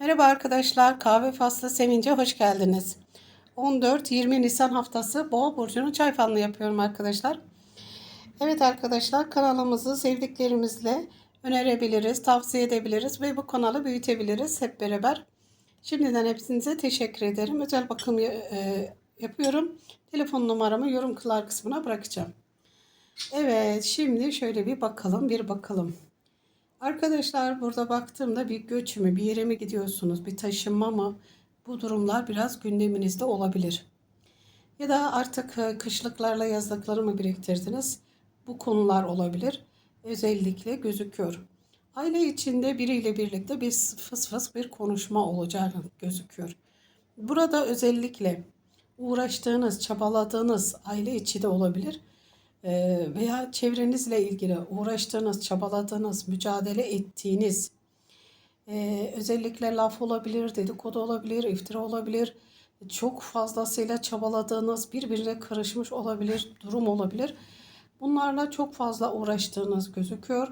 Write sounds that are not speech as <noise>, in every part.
Merhaba arkadaşlar, Kahve Faslı Sevince hoş geldiniz. 14-20 Nisan haftası Boğa Burcu'nun çay falını yapıyorum arkadaşlar. Evet arkadaşlar kanalımızı sevdiklerimizle önerebiliriz, tavsiye edebiliriz ve bu kanalı büyütebiliriz hep beraber. Şimdiden hepsinize teşekkür ederim. Özel bakım e, yapıyorum. Telefon numaramı yorumlar kısmına bırakacağım. Evet şimdi şöyle bir bakalım bir bakalım. Arkadaşlar burada baktığımda bir göç mü, bir yere mi gidiyorsunuz, bir taşınma mı? Bu durumlar biraz gündeminizde olabilir. Ya da artık e, kışlıklarla yazlıkları mı biriktirdiniz? Bu konular olabilir. Özellikle gözüküyor. Aile içinde biriyle birlikte bir fıs fıs bir konuşma olacağı gözüküyor. Burada özellikle uğraştığınız, çabaladığınız aile içi de olabilir veya çevrenizle ilgili uğraştığınız, çabaladığınız, mücadele ettiğiniz e, özellikle laf olabilir, dedikodu olabilir, iftira olabilir, çok fazlasıyla çabaladığınız, birbirine karışmış olabilir, durum olabilir. Bunlarla çok fazla uğraştığınız gözüküyor.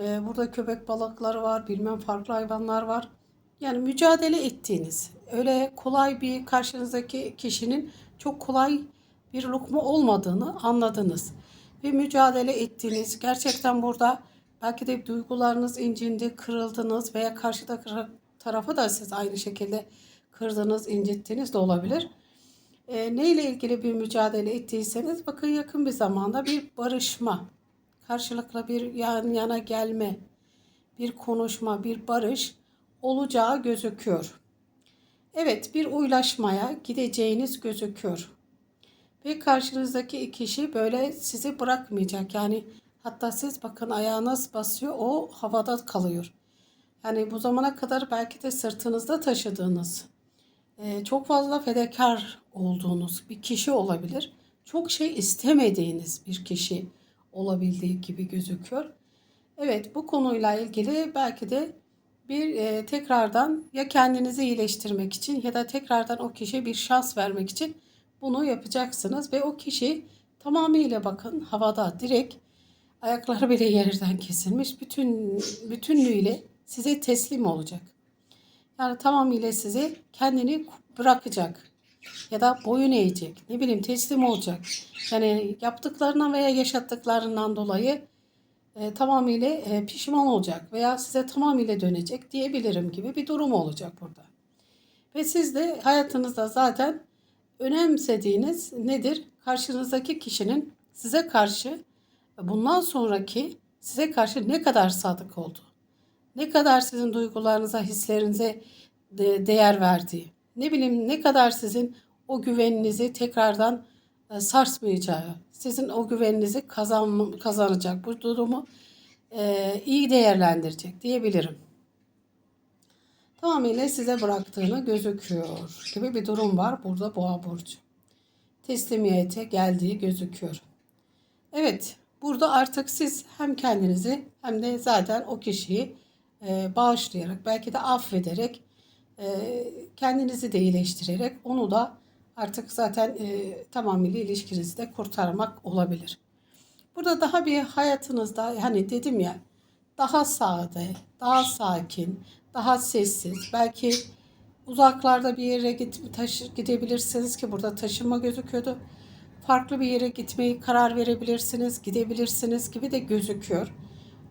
Ee, burada köpek balıkları var, bilmem farklı hayvanlar var. Yani mücadele ettiğiniz, öyle kolay bir karşınızdaki kişinin çok kolay bir lokma olmadığını anladınız. Ve mücadele ettiğiniz, gerçekten burada belki de duygularınız incindi, kırıldınız veya karşıda tarafı da siz aynı şekilde kırdınız, incittiniz de olabilir. E, ne ilgili bir mücadele ettiyseniz bakın yakın bir zamanda bir barışma, karşılıklı bir yan yana gelme, bir konuşma, bir barış olacağı gözüküyor. Evet bir uylaşmaya gideceğiniz gözüküyor. Ve karşınızdaki kişi böyle sizi bırakmayacak. Yani hatta siz bakın ayağınız basıyor o havada kalıyor. Yani bu zamana kadar belki de sırtınızda taşıdığınız e, çok fazla fedakar olduğunuz bir kişi olabilir. Çok şey istemediğiniz bir kişi olabildiği gibi gözüküyor. Evet bu konuyla ilgili belki de bir e, tekrardan ya kendinizi iyileştirmek için ya da tekrardan o kişiye bir şans vermek için bunu yapacaksınız ve o kişi tamamıyla bakın havada direkt ayakları bile yerden kesilmiş bütün bütünlüğüyle size teslim olacak. Yani tamamıyla size kendini bırakacak ya da boyun eğecek. Ne bileyim teslim olacak. Yani yaptıklarından veya yaşattıklarından dolayı e, tamamıyla e, pişman olacak veya size tamamıyla dönecek diyebilirim gibi bir durum olacak burada. Ve siz de hayatınızda zaten önemsediğiniz nedir? Karşınızdaki kişinin size karşı bundan sonraki size karşı ne kadar sadık oldu? Ne kadar sizin duygularınıza, hislerinize de değer verdiği. Ne bileyim ne kadar sizin o güveninizi tekrardan e, sarsmayacağı, sizin o güveninizi kazan, kazanacak bu durumu e, iyi değerlendirecek diyebilirim tamamıyla size bıraktığını gözüküyor gibi bir durum var burada boğa burcu. Teslimiyete geldiği gözüküyor. Evet burada artık siz hem kendinizi hem de zaten o kişiyi e, bağışlayarak belki de affederek e, kendinizi de iyileştirerek onu da artık zaten e, tamamıyla ilişkinizi de kurtarmak olabilir. Burada daha bir hayatınızda hani dedim ya daha sade, daha sakin, daha sessiz. Belki uzaklarda bir yere git, taşı, gidebilirsiniz ki burada taşınma gözüküyordu. Farklı bir yere gitmeyi karar verebilirsiniz, gidebilirsiniz gibi de gözüküyor.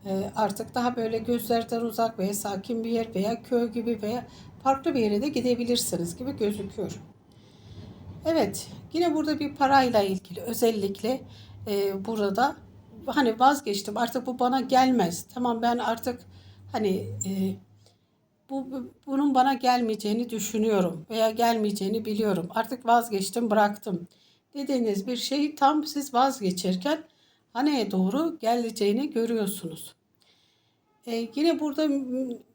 Ee, artık daha böyle gözlerden uzak veya sakin bir yer veya köy gibi veya farklı bir yere de gidebilirsiniz gibi gözüküyor. Evet, yine burada bir parayla ilgili özellikle e, burada hani vazgeçtim artık bu bana gelmez. Tamam ben artık hani e, bu, bunun bana gelmeyeceğini düşünüyorum veya gelmeyeceğini biliyorum. Artık vazgeçtim, bıraktım. Dediğiniz bir şeyi tam siz vazgeçerken haneye doğru geleceğini görüyorsunuz. Ee, yine burada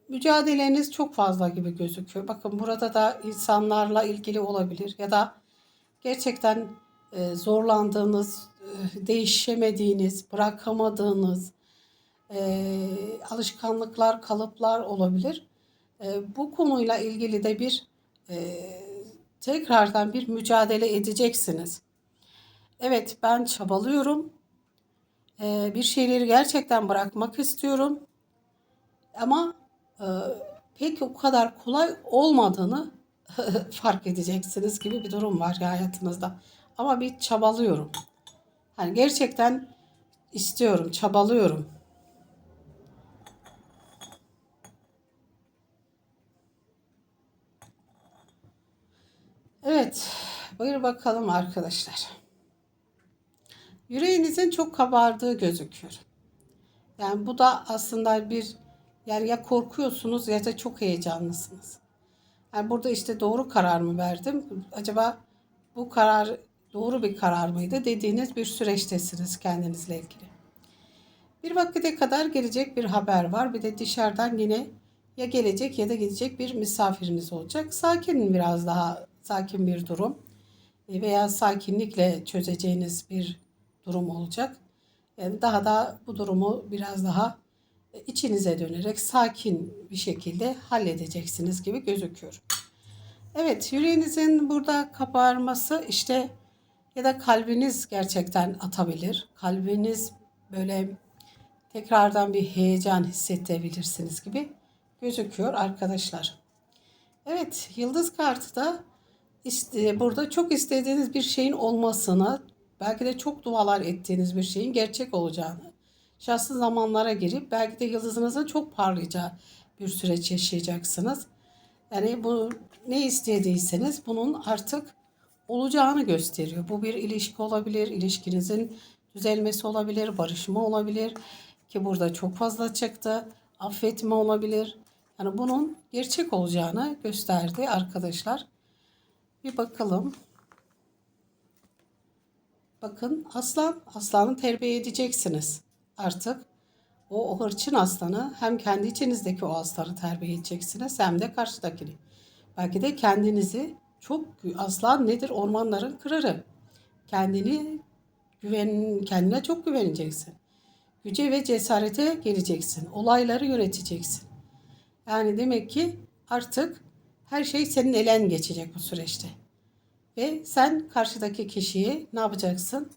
mücadeleniz çok fazla gibi gözüküyor. Bakın burada da insanlarla ilgili olabilir ya da gerçekten e, zorlandığınız, e, değişemediğiniz, bırakamadığınız e, alışkanlıklar, kalıplar olabilir. E, bu konuyla ilgili de bir e, tekrardan bir mücadele edeceksiniz. Evet ben çabalıyorum. E, bir şeyleri gerçekten bırakmak istiyorum. Ama e, pek o kadar kolay olmadığını <laughs> fark edeceksiniz gibi bir durum var ya hayatınızda. Ama bir çabalıyorum. Hani gerçekten istiyorum, çabalıyorum. Evet, buyur bakalım arkadaşlar. Yüreğinizin çok kabardığı gözüküyor. Yani bu da aslında bir yani ya korkuyorsunuz ya da çok heyecanlısınız. Yani burada işte doğru karar mı verdim? Acaba bu karar doğru bir karar mıydı dediğiniz bir süreçtesiniz kendinizle ilgili. Bir vakite kadar gelecek bir haber var. Bir de dışarıdan yine ya gelecek ya da gidecek bir misafiriniz olacak. Sakin biraz daha sakin bir durum E, veya sakinlikle çözeceğiniz bir durum olacak. Yani daha da bu durumu biraz daha e, içinize dönerek sakin bir şekilde halledeceksiniz gibi gözüküyor. Evet, yüreğinizin burada kabarması işte ya da kalbiniz gerçekten atabilir. Kalbiniz böyle tekrardan bir heyecan hissedebilirsiniz gibi gözüküyor arkadaşlar. Evet, yıldız kartı da işte burada çok istediğiniz bir şeyin olmasını, belki de çok dualar ettiğiniz bir şeyin gerçek olacağını, şanslı zamanlara girip belki de yıldızınızın çok parlayacağı bir süreç yaşayacaksınız. Yani bu ne istediyseniz bunun artık olacağını gösteriyor. Bu bir ilişki olabilir, ilişkinizin düzelmesi olabilir, barışma olabilir ki burada çok fazla çıktı. Affetme olabilir. Yani bunun gerçek olacağını gösterdi arkadaşlar. Bir bakalım. Bakın aslan, aslanı terbiye edeceksiniz artık. O, o hırçın aslanı hem kendi içinizdeki o aslanı terbiye edeceksiniz hem de karşıdakini. Belki de kendinizi çok aslan nedir? Ormanların kırarı. Kendini güven kendine çok güveneceksin. Güce ve cesarete geleceksin. Olayları yöneteceksin. Yani demek ki artık her şey senin elen geçecek bu süreçte. Ve sen karşıdaki kişiyi ne yapacaksın?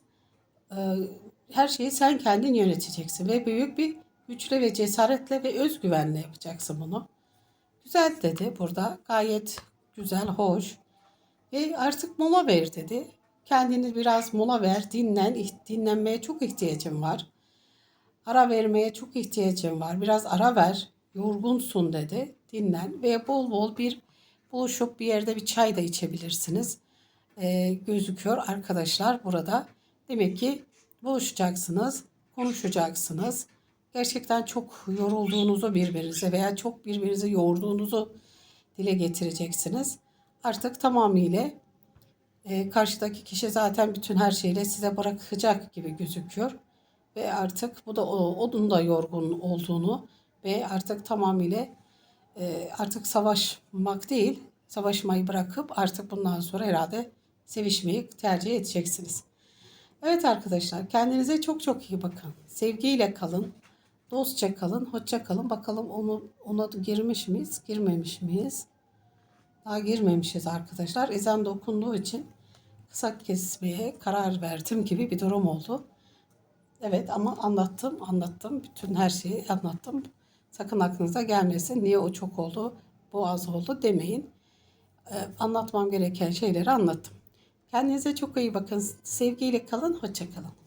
Ee, her şeyi sen kendin yöneteceksin ve büyük bir güçle ve cesaretle ve özgüvenle yapacaksın bunu. Güzel dedi burada. Gayet güzel, hoş. Ve artık mola ver dedi. Kendini biraz mola ver, dinlen. Dinlenmeye çok ihtiyacım var. Ara vermeye çok ihtiyacım var. Biraz ara ver. Yorgunsun dedi. Dinlen ve bol bol bir buluşup bir yerde bir çay da içebilirsiniz. Ee, gözüküyor arkadaşlar burada. Demek ki buluşacaksınız, konuşacaksınız. Gerçekten çok yorulduğunuzu birbirinize veya çok birbirinizi yorduğunuzu dile getireceksiniz. Artık tamamıyla e, karşıdaki kişi zaten bütün her şeyle size bırakacak gibi gözüküyor. Ve artık bu da o, onun da yorgun olduğunu ve artık tamamıyla e, artık savaşmak değil, savaşmayı bırakıp artık bundan sonra herhalde sevişmeyi tercih edeceksiniz. Evet arkadaşlar kendinize çok çok iyi bakın. Sevgiyle kalın. Dostça kalın. Hoşça kalın. Bakalım onu ona girmiş miyiz? Girmemiş miyiz? Daha girmemişiz arkadaşlar. Ezan da okunduğu için kısa kesmeye karar verdim gibi bir durum oldu. Evet ama anlattım, anlattım. Bütün her şeyi anlattım. Sakın aklınıza gelmesin. Niye o çok oldu, bu az oldu demeyin. Ee, anlatmam gereken şeyleri anlattım. Kendinize çok iyi bakın. Sevgiyle kalın, hoşça kalın.